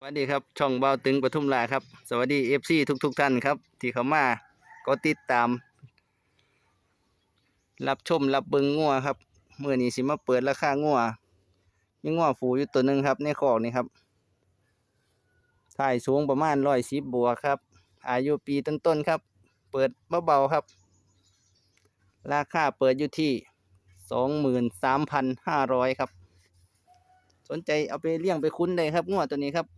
สวัสดีครับช่องเบาตึงปทุมราครับ สวัสดีเอฟซีทุกๆทท่านครับ ที่เขามาก็ติดตาม รับชมรับเบิงงัวครับเมื่อนี้สิมาเปิดราคางัวมีงัวฝูอยู่ตัวหนึ่งครับ ในคอกนี่ครับถ่ายสูงประมาณร้อยสิบบวกครับ อายุปีต้นๆครับ เปิดเบาๆครับ ราคาเปิดอยู่ที่สองหมื่นสามพันห้าร้อยครับ สนใจเอาไปเลี้ยงไปคุ้นได้ครับงัวตัวนี้ครับ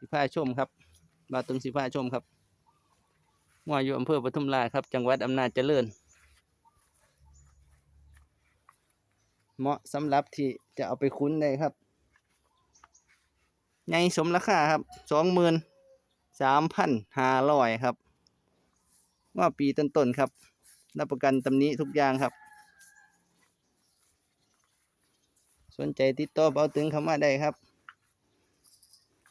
สิพาชมครับบาตุงสิพาชมครับงัวอยู่อำเภอปทุมราชครับ จังหวัดอำนาจเจริญ เหมาะสำหรับที่จะเอาไปคุ้นได้ครับไงสมราคาครับสองหมื่นสามพันห้าร้อยครับว่าปีต้นๆครับรับประกันตำนี้ทุกอย่างครับ สนใจติดต่อเบาตึงเข้ามาได้ครับ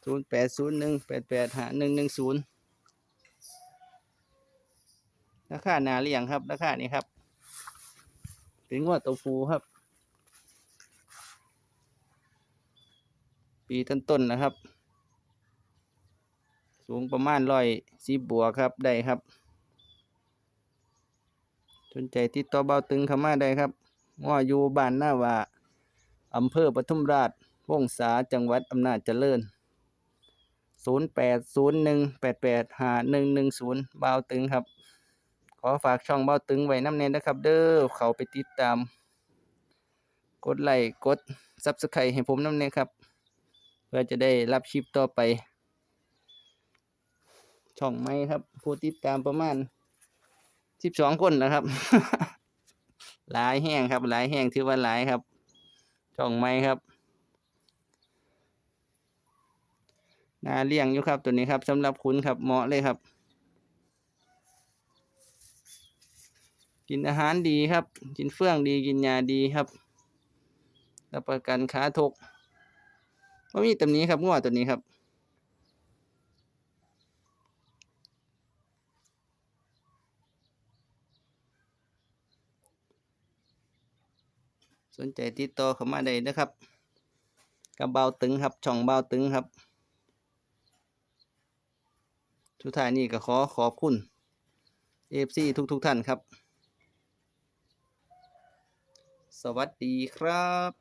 ศูนย์แปดศูนย์หนึ่งแปดแปดหาหนึ่งหนึ่งศูนย์ราคาหนาเลี้ยงครับราคานี้ครับ เป็นงวดตัวฟูครับ ปีต้นๆนนะครับ สูงประมาณร้อยสิบบวครับได้ครับสนใจติดต่อเบาตึงข้ามาได้ครับง้ออยู่บ้านหน้าว่าอำเภอปทุมราชวงศาจังหวัดอำนาจเจริญ ศูนย์แปดศูนย์หนึ่งแปดแปดหาหนึ่งหนึ่งศูนย์บาวตึงครับ ขอฝากช่องบาวตึงไว้น้ำเน้นนะครับ เด้อเขาไปติดตาม กดไลค์กดซับสไครต์ให้ผมน้ำเน้นครับ เพื่อจะได้รับคลิปต่อไป ช่องไม่ครับ ผู้ติดตามประมาณสิบสองคนนะครับหลายแห้งครับหลายแห้งถือว่าหลายครับ ช่องไม่ครับ นาเลี้ยงอยู่ครับตัวนี้ครับสำหรับคุณครับเหมาะเลยครับ กินอาหารดีครับ กินเฟื่องดีกินยาดีครับรับประกันขาทกว่ามีตัวนี้ครับง้อตัวนี้ครับสนใจติดต่อเข้ามาได้นะครับกับเบาตึงครับ ช่องเบาตึงครับ ทุกท่านนี่ก็ขอขอบคุณเอฟซีทุกๆทท่านครับ สวัสดีครับ